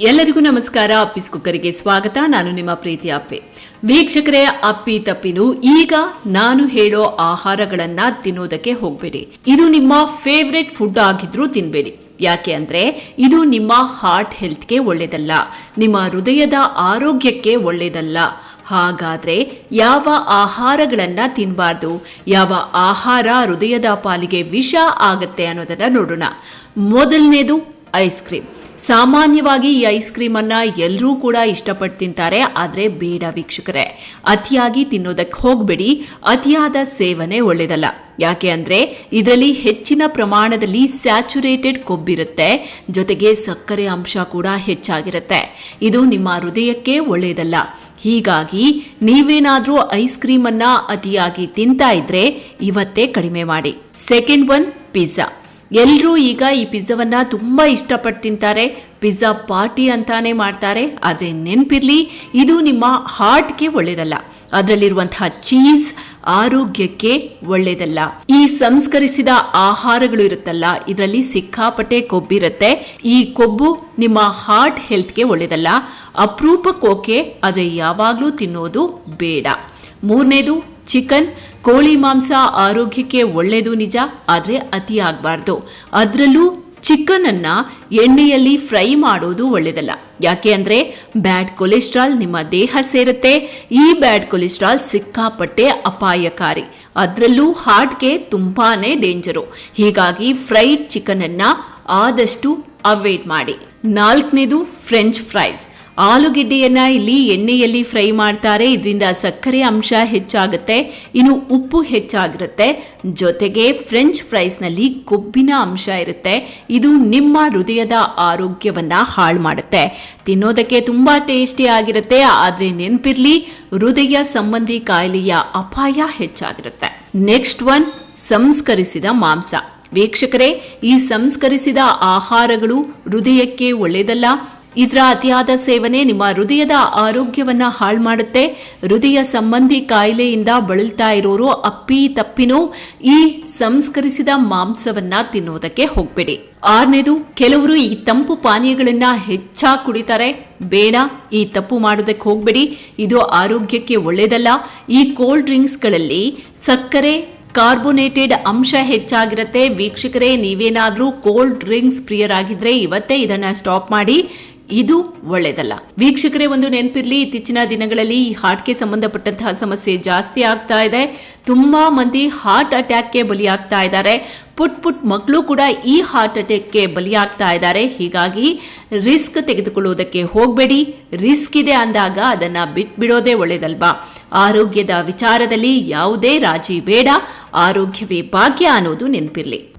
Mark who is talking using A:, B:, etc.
A: ಎಲ್ಲರಿಗೂ ನಮಸ್ಕಾರ. ಅಪ್ಪಿಸ್ ಕುಕ್ಕರಿಗೆ ಸ್ವಾಗತ. ನಾನು ನಿಮ್ಮ ಪ್ರೀತಿ ಅಪ್ಪೆ. ವೀಕ್ಷಕರೇ, ಅಪ್ಪಿ ತಪ್ಪಿನು, ಈಗ ನಾನು ಹೇಳೋ ಆಹಾರಗಳನ್ನ ತಿನ್ನೋದಕ್ಕೆ ಹೋಗ್ಬೇಡಿ. ಇದು ನಿಮ್ಮ ಫೇವ್ರೆಟ್ ಫುಡ್ ಆಗಿದ್ರೂ ತಿನ್ಬೇಡಿ. ಯಾಕೆ ಅಂದ್ರೆ, ಇದು ನಿಮ್ಮ ಹಾರ್ಟ್ ಹೆಲ್ತ್ಗೆ ಒಳ್ಳೇದಲ್ಲ. ನಿಮ್ಮ ಹೃದಯದ ಆರೋಗ್ಯಕ್ಕೆ ಒಳ್ಳೇದಲ್ಲ. ಹಾಗಾದ್ರೆ, ಯಾವ ಆಹಾರಗಳನ್ನ ತಿನ್ನಬಾರ್ದು ಯಾವ ಆಹಾರ ಹೃದಯದ ಪಾಲಿಗೆ ವಿಷ ಆಗತ್ತೆ ಅನ್ನೋದನ್ನ ನೋಡೋಣ. ಮೊದಲನೇದು ಐಸ್ ಕ್ರೀಮ್ ಸಾಮಾನ್ಯವಾಗಿ ಈ ಐಸ್ ಕ್ರೀಮ್ ಅನ್ನ ಎಲ್ಲರೂ ಕೂಡ ಇಷ್ಟಪಟ್ಟು ತಿಂತಾರೆ ಆದರೆ ಬೇಡ ವೀಕ್ಷಕರೇ. ಅತಿಯಾಗಿ ತಿನ್ನೋದಕ್ಕೆ ಹೋಗಬೇಡಿ, ಅತಿಯಾದ ಸೇವನೆ ಒಳ್ಳೆಯದಲ್ಲ ಯಾಕೆ ಅಂದರೆ ಇದರಲ್ಲಿ ಹೆಚ್ಚಿನ ಪ್ರಮಾಣದಲ್ಲಿ ಸ್ಯಾಚುರೇಟೆಡ್ ಕೊಬ್ಬಿರುತ್ತೆ, ಜೊತೆಗೆ ಸಕ್ಕರೆ ಅಂಶ ಕೂಡ ಹೆಚ್ಚಾಗಿರುತ್ತೆ. ಇದು ನಿಮ್ಮ ಹೃದಯಕ್ಕೆ ಒಳ್ಳೆಯದಲ್ಲ ಹೀಗಾಗಿ ನೀವೇನಾದರೂ ಐಸ್ ಕ್ರೀಮ್ ಅನ್ನ ಅತಿಯಾಗಿ ತಿಂತಾ ಇದ್ರೆ ಇವತ್ತೇ ಕಡಿಮೆ ಮಾಡಿ. Second one, pizza. ಎಲ್ಲರೂ ಈಗ ಈ ಪಿಜ್ಜಾವನ್ನ ತುಂಬ ಇಷ್ಟಪಟ್ಟು ತಿಂತಾರೆ. ಪಿಜ್ಜಾ ಪಾರ್ಟಿ ಅಂತಾನೆ ಮಾಡ್ತಾರೆ. ಆದರೆ ನೆನಪಿರಲಿ, ಇದು ನಿಮ್ಮ ಹಾರ್ಟ್ಗೆ ಒಳ್ಳೆಯದಲ್ಲ ಅದರಲ್ಲಿರುವಂತಹ ಚೀಸ್ ಆರೋಗ್ಯಕ್ಕೆ ಒಳ್ಳೆಯದಲ್ಲ ಈ ಸಂಸ್ಕರಿಸಿದ ಆಹಾರಗಳು ಇರುತ್ತಲ್ಲ, ಇದರಲ್ಲಿ ಸಿಕ್ಕಾಪಟ್ಟೆ ಕೊಬ್ಬಿರುತ್ತೆ ಈ ಕೊಬ್ಬು ನಿಮ್ಮ ಹಾರ್ಟ್ ಹೆಲ್ತ್ಗೆ ಒಳ್ಳೇದಲ್ಲ. ಅಪರೂಪಕ್ಕೋಕೆ ಆದರೆ ಯಾವಾಗಲೂ ತಿನ್ನೋದು ಬೇಡ. ಮೂರನೇದು, ಚಿಕನ್. ಕೋಳಿ ಮಾಂಸ ಆರೋಗ್ಯಕ್ಕೆ ಒಳ್ಳೆಯದು ನಿಜ, ಆದರೆ ಅತಿ ಆಗಬಾರ್ದು ಅದರಲ್ಲೂ ಚಿಕನ್ ಅನ್ನ ಎಣ್ಣೆಯಲ್ಲಿ ಫ್ರೈ ಮಾಡೋದು ಒಳ್ಳೆಯದಲ್ಲ ಯಾಕೆ ಅಂದರೆ ಬ್ಯಾಡ್ ಕೊಲೆಸ್ಟ್ರಾಲ್ ನಿಮ್ಮ ದೇಹ ಸೇರುತ್ತೆ. ಈ ಬ್ಯಾಡ್ ಕೊಲೆಸ್ಟ್ರಾಲ್ ಸಿಕ್ಕಾಪಟ್ಟೆ ಅಪಾಯಕಾರಿ. ಅದರಲ್ಲೂ ಹಾರ್ಟ್ಗೆ ತುಂಬಾ ಡೇಂಜರು. ಹೀಗಾಗಿ ಫ್ರೈಡ್ ಚಿಕನನ್ನು ಆದಷ್ಟು ಅವಾಯ್ಡ್ ಮಾಡಿ. ನಾಲ್ಕನೇದು ಫ್ರೆಂಚ್ ಫ್ರೈಸ್. ಆಲೂಗೆಡ್ಡೆಯನ್ನ ಇಲ್ಲಿ ಎಣ್ಣೆಯಲ್ಲಿ ಫ್ರೈ ಮಾಡ್ತಾರೆ. ಇದರಿಂದ ಸಕ್ಕರೆ ಅಂಶ ಹೆಚ್ಚಾಗುತ್ತೆ. ಇನ್ನು ಉಪ್ಪು ಹೆಚ್ಚಾಗಿರುತ್ತೆ. ಜೊತೆಗೆ ಫ್ರೆಂಚ್ ಫ್ರೈಸ್ನಲ್ಲಿ ಕೊಬ್ಬಿನ ಅಂಶ ಇರುತ್ತೆ. ಇದು ನಿಮ್ಮ ಹೃದಯದ ಆರೋಗ್ಯವನ್ನ ಹಾಳು ಮಾಡುತ್ತೆ. ತಿನ್ನೋದಕ್ಕೆ ತುಂಬಾ ಟೇಸ್ಟಿ ಆಗಿರುತ್ತೆ. ಆದ್ರೆ ನೆನಪಿರ್ಲಿ, ಹೃದಯ ಸಂಬಂಧಿ ಕಾಯಿಲೆಯ ಅಪಾಯ ಹೆಚ್ಚಾಗಿರುತ್ತೆ. ನೆಕ್ಸ್ಟ್ ಒನ್, ಸಂಸ್ಕರಿಸಿದ ಮಾಂಸ. ವೀಕ್ಷಕರೇ, ಈ ಸಂಸ್ಕರಿಸಿದ ಆಹಾರಗಳು ಹೃದಯಕ್ಕೆ ಒಳ್ಳೆಯದಲ್ಲ ಇದರ ಅತಿಯಾದ ಸೇವನೆ ನಿಮ್ಮ ಹೃದಯದ ಆರೋಗ್ಯವನ್ನ ಹಾಳು ಮಾಡುತ್ತೆ. ಹೃದಯ ಸಂಬಂಧಿ ಕಾಯಿಲೆಯಿಂದ ಬಳಲ್ತಾ ಇರೋರು ಅಪ್ಪಿ ತಪ್ಪಿನೂ, ಈ ಸಂಸ್ಕರಿಸಿದ ಮಾಂಸವನ್ನ ತಿನ್ನೋದಕ್ಕೆ ಹೋಗ್ಬೇಡಿ. ಆರನೇದು, ಕೆಲವರು ಈ ತಂಪು ಪಾನೀಯಗಳನ್ನ ಹೆಚ್ಚಾಗಿ ಕುಡಿತಾರೆ. ಬೇಡ, ಈ ತಪ್ಪು ಮಾಡೋದಕ್ಕೆ ಹೋಗ್ಬೇಡಿ. ಇದು ಆರೋಗ್ಯಕ್ಕೆ ಒಳ್ಳೆಯದಲ್ಲ ಈ ಕೋಲ್ಡ್ ಡ್ರಿಂಕ್ಸ್ಗಳಲ್ಲಿ ಸಕ್ಕರೆ ಕಾರ್ಬೋನೇಟೆಡ್ ಅಂಶ ಹೆಚ್ಚಾಗಿರುತ್ತೆ. ವೀಕ್ಷಕರೇ, ನೀವೇನಾದರೂ ಕೋಲ್ಡ್ ಡ್ರಿಂಕ್ಸ್ ಪ್ರಿಯರಾಗಿದ್ರೆ ಇವತ್ತೇ ಇದನ್ನ ಸ್ಟಾಪ್ ಮಾಡಿ. ಇದು ಒಳ್ಳೆಯದಲ್ಲ ವೀಕ್ಷಕರೇ, ಒಂದು ನೆನಪಿರ್ಲಿ, ಇತ್ತೀಚಿನ ದಿನಗಳಲ್ಲಿ ಈ ಹಾರ್ಟ್ಗೆ ಸಂಬಂಧಪಟ್ಟಂತಹ ಸಮಸ್ಯೆ ಜಾಸ್ತಿ ಆಗ್ತಾ ಇದೆ. ತುಂಬಾ ಮಂದಿ ಹಾರ್ಟ್ ಅಟ್ಯಾಕ್ಗೆ ಬಲಿಯಾಗ್ತಾ ಇದ್ದಾರೆ. ಪುಟ್ ಪುಟ್ ಮಕ್ಕಳು ಕೂಡ ಈ ಹಾರ್ಟ್ ಅಟ್ಯಾಕ್ಗೆ ಬಲಿಯಾಗ್ತಾ ಇದ್ದಾರೆ. ಹೀಗಾಗಿ ರಿಸ್ಕ್ ತೆಗೆದುಕೊಳ್ಳುವುದಕ್ಕೆ ಹೋಗಬೇಡಿ. ರಿಸ್ಕ್ ಇದೆ ಅಂದಾಗ ಅದನ್ನ ಬಿಟ್ಬಿಡೋದೇ ಒಳ್ಳೇದಲ್ವಾ? ಆರೋಗ್ಯದ ವಿಚಾರದಲ್ಲಿ ಯಾವುದೇ ರಾಜಿ ಬೇಡ. ಆರೋಗ್ಯವೇ ಭಾಗ್ಯ ಅನ್ನೋದು ನೆನಪಿರ್ಲಿ.